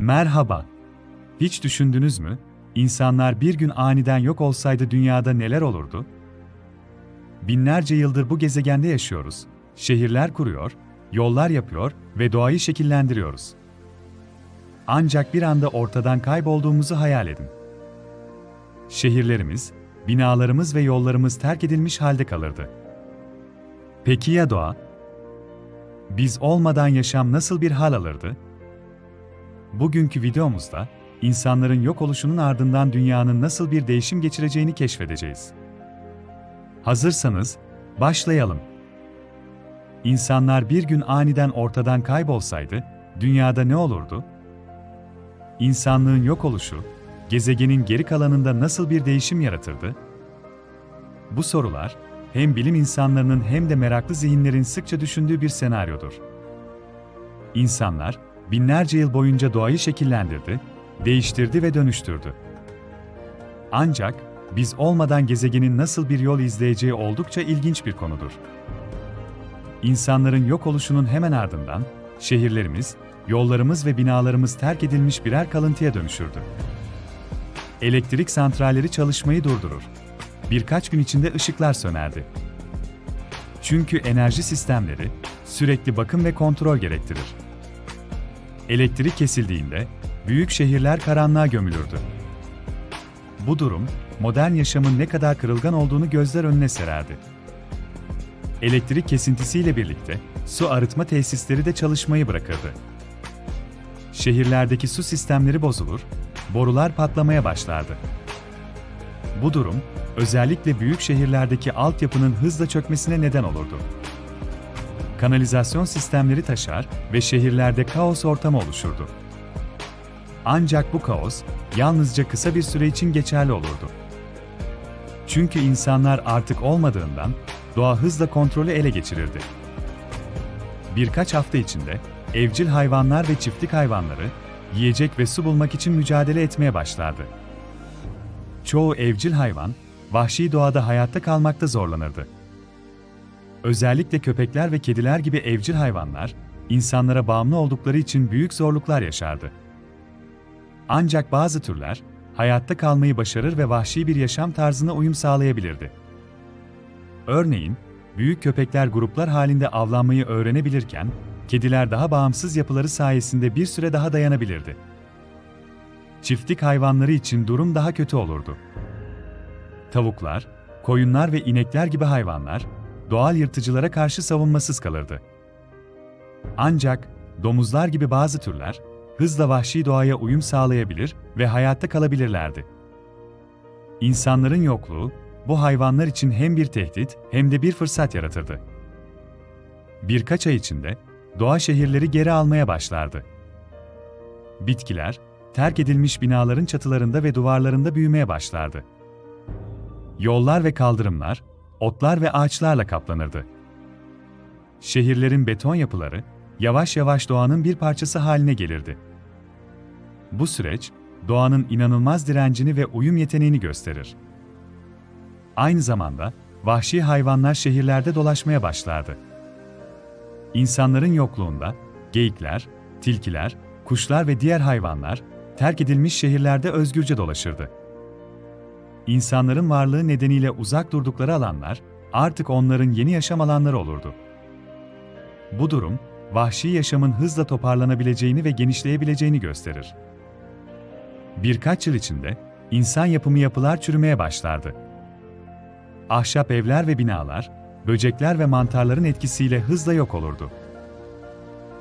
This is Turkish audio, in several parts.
Merhaba. Hiç düşündünüz mü? İnsanlar bir gün aniden yok olsaydı dünyada neler olurdu? Binlerce yıldır bu gezegende yaşıyoruz. Şehirler kuruyor, yollar yapıyor ve doğayı şekillendiriyoruz. Ancak bir anda ortadan kaybolduğumuzu hayal edin. Şehirlerimiz, binalarımız ve yollarımız terk edilmiş halde kalırdı. Peki ya doğa? Biz olmadan yaşam nasıl bir hal alırdı? Bugünkü videomuzda insanların yok oluşunun ardından dünyanın nasıl bir değişim geçireceğini keşfedeceğiz. Hazırsanız başlayalım. İnsanlar bir gün aniden ortadan kaybolsaydı dünyada ne olurdu? İnsanlığın yok oluşu gezegenin geri kalanında nasıl bir değişim yaratırdı? Bu sorular hem bilim insanlarının hem de meraklı zihinlerin sıkça düşündüğü bir senaryodur. İnsanlar binlerce yıl boyunca doğayı şekillendirdi, değiştirdi ve dönüştürdü. Ancak biz olmadan gezegenin nasıl bir yol izleyeceği oldukça ilginç bir konudur. İnsanların yok oluşunun hemen ardından şehirlerimiz, yollarımız ve binalarımız terk edilmiş birer kalıntıya dönüşürdü. Elektrik santralleri çalışmayı durdurur. Birkaç gün içinde ışıklar sönerdi. Çünkü enerji sistemleri sürekli bakım ve kontrol gerektirir. Elektrik kesildiğinde büyük şehirler karanlığa gömülürdü. Bu durum modern yaşamın ne kadar kırılgan olduğunu gözler önüne sererdi. Elektrik kesintisiyle birlikte su arıtma tesisleri de çalışmayı bırakırdı. Şehirlerdeki su sistemleri bozulur, borular patlamaya başlardı. Bu durum özellikle büyük şehirlerdeki altyapının hızla çökmesine neden olurdu. Kanalizasyon sistemleri taşar ve şehirlerde kaos ortamı oluşurdu. Ancak bu kaos yalnızca kısa bir süre için geçerli olurdu. Çünkü insanlar artık olmadığından doğa hızla kontrolü ele geçirirdi. Birkaç hafta içinde evcil hayvanlar ve çiftlik hayvanları yiyecek ve su bulmak için mücadele etmeye başlardı. Çoğu evcil hayvan vahşi doğada hayatta kalmakta zorlanırdı. Özellikle köpekler ve kediler gibi evcil hayvanlar insanlara bağımlı oldukları için büyük zorluklar yaşardı. Ancak bazı türler hayatta kalmayı başarır ve vahşi bir yaşam tarzına uyum sağlayabilirdi. Örneğin, büyük köpekler gruplar halinde avlanmayı öğrenebilirken, kediler daha bağımsız yapıları sayesinde bir süre daha dayanabilirdi. Çiftlik hayvanları için durum daha kötü olurdu. Tavuklar, koyunlar ve inekler gibi hayvanlar, doğal yırtıcılara karşı savunmasız kalırdı. Ancak domuzlar gibi bazı türler, hızla vahşi doğaya uyum sağlayabilir ve hayatta kalabilirlerdi. İnsanların yokluğu, bu hayvanlar için hem bir tehdit hem de bir fırsat yaratırdı. Birkaç ay içinde doğa şehirleri geri almaya başlardı. Bitkiler, terk edilmiş binaların çatılarında ve duvarlarında büyümeye başlardı. Yollar ve kaldırımlar, otlar ve ağaçlarla kaplanırdı. Şehirlerin beton yapıları, yavaş yavaş doğanın bir parçası haline gelirdi. Bu süreç, doğanın inanılmaz direncini ve uyum yeteneğini gösterir. Aynı zamanda, vahşi hayvanlar şehirlerde dolaşmaya başlardı. İnsanların yokluğunda, geyikler, tilkiler, kuşlar ve diğer hayvanlar, terk edilmiş şehirlerde özgürce dolaşırdı. İnsanların varlığı nedeniyle uzak durdukları alanlar, artık onların yeni yaşam alanları olurdu. Bu durum, vahşi yaşamın hızla toparlanabileceğini ve genişleyebileceğini gösterir. Birkaç yıl içinde, insan yapımı yapılar çürümeye başlardı. Ahşap evler ve binalar, böcekler ve mantarların etkisiyle hızla yok olurdu.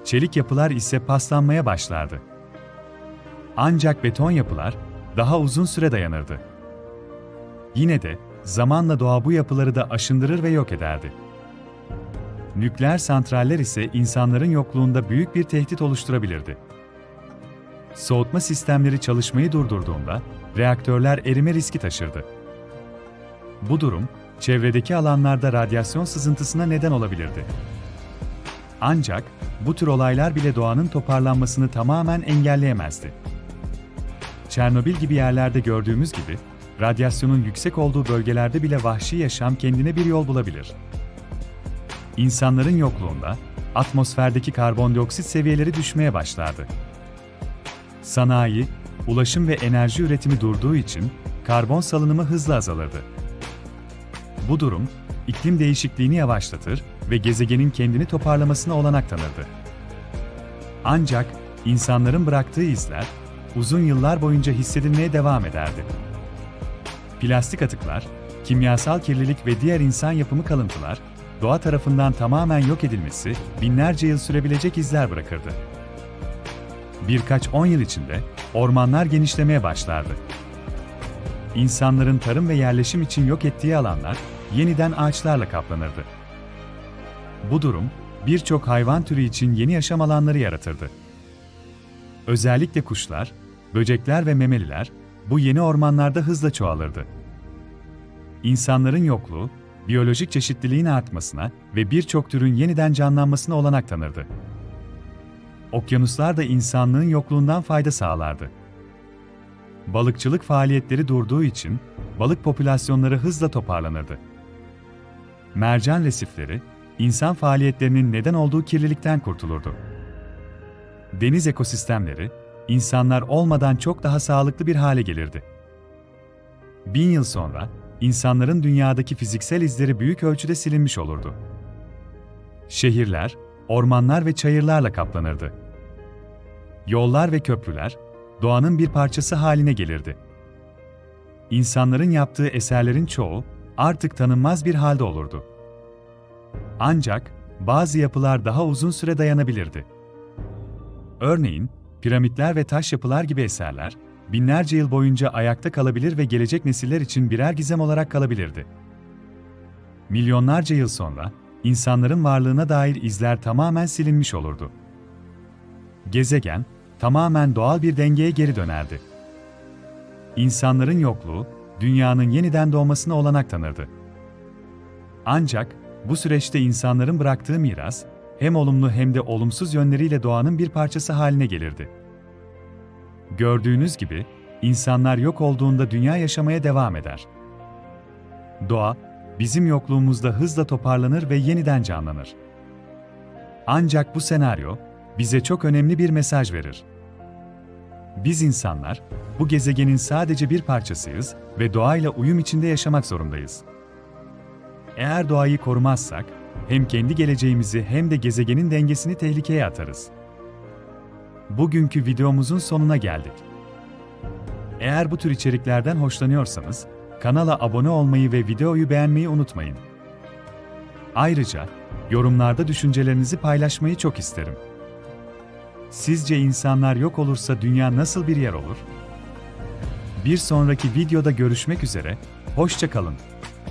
Çelik yapılar ise paslanmaya başlardı. Ancak beton yapılar daha uzun süre dayanırdı. Yine de zamanla doğa bu yapıları da aşındırır ve yok ederdi. Nükleer santraller ise insanların yokluğunda büyük bir tehdit oluşturabilirdi. Soğutma sistemleri çalışmayı durdurduğunda reaktörler erime riski taşırdı. Bu durum çevredeki alanlarda radyasyon sızıntısına neden olabilirdi. Ancak bu tür olaylar bile doğanın toparlanmasını tamamen engelleyemezdi. Çernobil gibi yerlerde gördüğümüz gibi, radyasyonun yüksek olduğu bölgelerde bile vahşi yaşam kendine bir yol bulabilir. İnsanların yokluğunda atmosferdeki karbondioksit seviyeleri düşmeye başlardı. Sanayi, ulaşım ve enerji üretimi durduğu için karbon salınımı hızla azalırdı. Bu durum, iklim değişikliğini yavaşlatır ve gezegenin kendini toparlamasına olanak tanırdı. Ancak insanların bıraktığı izler uzun yıllar boyunca hissedilmeye devam ederdi. Plastik atıklar, kimyasal kirlilik ve diğer insan yapımı kalıntılar, doğa tarafından tamamen yok edilmesi binlerce yıl sürebilecek izler bırakırdı. Birkaç on yıl içinde ormanlar genişlemeye başlardı. İnsanların tarım ve yerleşim için yok ettiği alanlar yeniden ağaçlarla kaplanırdı. Bu durum birçok hayvan türü için yeni yaşam alanları yaratırdı. Özellikle kuşlar, böcekler ve memeliler bu yeni ormanlarda hızla çoğalırdı. İnsanların yokluğu, biyolojik çeşitliliğin artmasına ve birçok türün yeniden canlanmasına olanak tanırdı. Okyanuslar da insanlığın yokluğundan fayda sağlardı. Balıkçılık faaliyetleri durduğu için balık popülasyonları hızla toparlanırdı. Mercan resifleri, insan faaliyetlerinin neden olduğu kirlilikten kurtulurdu. Deniz ekosistemleri, insanlar olmadan çok daha sağlıklı bir hale gelirdi. Bin yıl sonra, insanların dünyadaki fiziksel izleri büyük ölçüde silinmiş olurdu. Şehirler, ormanlar ve çayırlarla kaplanırdı. Yollar ve köprüler, doğanın bir parçası haline gelirdi. İnsanların yaptığı eserlerin çoğu artık tanınmaz bir halde olurdu. Ancak bazı yapılar daha uzun süre dayanabilirdi. Örneğin, piramitler ve taş yapılar gibi eserler, binlerce yıl boyunca ayakta kalabilir ve gelecek nesiller için birer gizem olarak kalabilirdi. Milyonlarca yıl sonra, insanların varlığına dair izler tamamen silinmiş olurdu. Gezegen, tamamen doğal bir dengeye geri dönerdi. İnsanların yokluğu, dünyanın yeniden doğmasına olanak tanırdı. Ancak, bu süreçte insanların bıraktığı miras, hem olumlu hem de olumsuz yönleriyle doğanın bir parçası haline gelirdi. Gördüğünüz gibi, insanlar yok olduğunda dünya yaşamaya devam eder. Doğa, bizim yokluğumuzda hızla toparlanır ve yeniden canlanır. Ancak bu senaryo, bize çok önemli bir mesaj verir. Biz insanlar, bu gezegenin sadece bir parçasıyız ve doğayla uyum içinde yaşamak zorundayız. Eğer doğayı korumazsak, hem kendi geleceğimizi hem de gezegenin dengesini tehlikeye atarız. Bugünkü videomuzun sonuna geldik. Eğer bu tür içeriklerden hoşlanıyorsanız, kanala abone olmayı ve videoyu beğenmeyi unutmayın. Ayrıca, yorumlarda düşüncelerinizi paylaşmayı çok isterim. Sizce insanlar yok olursa dünya nasıl bir yer olur? Bir sonraki videoda görüşmek üzere, hoşça kalın.